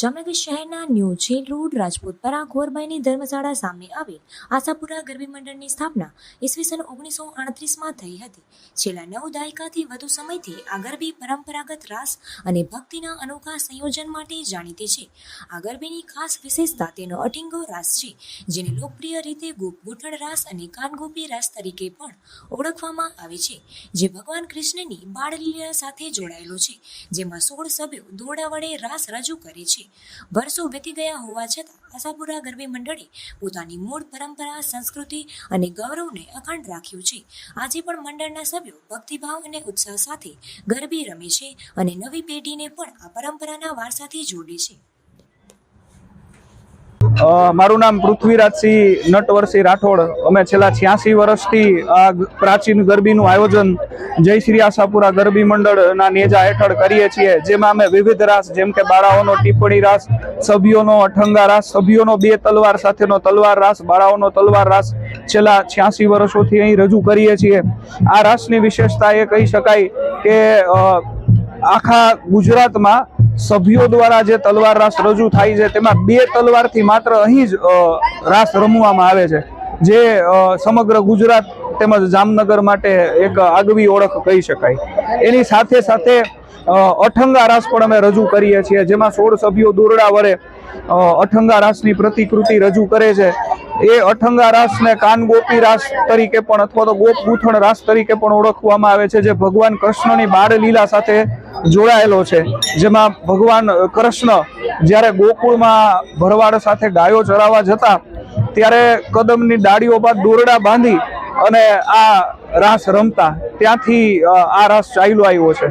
જામનગર શહેરના new jail road Rajputpara ગોરબાઈની ધર્મશાળા સામે આવેલ આશાપુરા ગરબી મંડળની સ્થાપના ઈસવીસન ઓગણીસો આડત્રીસમાં થઈ હતી. છેલ્લા નવ દાયકાથી વધુ સમયથી આ ગરબી પરંપરાગત રાસ અને ભક્તિના અનોખા સંયોજન માટે જાણીતી છે. આ ગરબીની ખાસ વિશેષતા તેનો અટિંગો રાસ છે, જેને લોકપ્રિય રીતે ગુપ ગુઠળ રાસ અને કાનગોપી રાસ તરીકે પણ ઓળખવામાં આવે છે, જે ભગવાન કૃષ્ણની બાળલીલા સાથે જોડાયેલો છે, જેમાં સોળ સભ્યો દોરડા વડે રાસ રજૂ કરે છે. વર્ષો વીતી ગયા હોવા છતાં આશાપુરા ગરબી મંડળે પોતાની મૂળ પરંપરા, સંસ્કૃતિ અને ગૌરવને અખંડ રાખ્યું છે. આજે પણ મંડળના સભ્યો ભક્તિભાવ અને ઉત્સાહ સાથે ગરબી રમે છે અને નવી પેઢીને પણ આ પરંપરાના વારસાથી જોડે છે. મારું નામ પૃથ્વીરાજસિંહ નટવરસિંહ રાઠોડ. અમે છેલ્લા છ્યાસી વર્ષથી આ પ્રાચીન ગરબીનું આયોજન જય શ્રી આશાપુરા ગરબી મંડળના નેજા હેઠળ કરીએ છીએ, જેમાં અમે વિવિધ રાસ, જેમ કે બાળાઓનો ટીપ્પણી રાસ, સભ્યોનો અઠંગા રાસ, સભ્યોનો બે તલવાર સાથેનો તલવાર રાસ, બાળાઓનો તલવાર રાસ છેલ્લા છ્યાસી વર્ષોથી અહીં રજૂ કરીએ છીએ. આ રાસની વિશેષતા એ કહી શકાય કે આખા ગુજરાતમાં સભ્યો દ્વારા જે તલવાર રાસ રજૂ થાય છે, તેમાં બે તલવારથી માત્ર અહીં જ રાસ રમવામાં આવે છે. જે સમગ્ર ગુજરાત તેમજ જામનગર માટે એક આગવી ઓળખ કહી શકાય. એની સાથે સાથે અઠંગા રાસ પણ અમે રજૂ કરીએ છીએ, જેમાં સોળ સભ્યો દોરડા વડે અઠંગા રાસની પ્રતિકૃતિ રજૂ કરે છે. એ અઠંગા રાસને કાનગોપી રાસ તરીકે પણ અથવા તો ગોપ ગૂંથણ રાસ તરીકે પણ ઓળખવામાં આવે છે, જે ભગવાન કૃષ્ણની બાળ લીલા સાથે જોડાયેલો છે. જેમાં ભગવાન કૃષ્ણ જ્યારે ગોકુળમાં ભરવાડ સાથે ગાયો ચરાવવા જતા, ત્યારે કદમની ડાળીઓ બાદ દોરડા બાંધી અને આ રાસ રમતા. ત્યાંથી આ રાસ ચાલ્યો આવ્યો છે.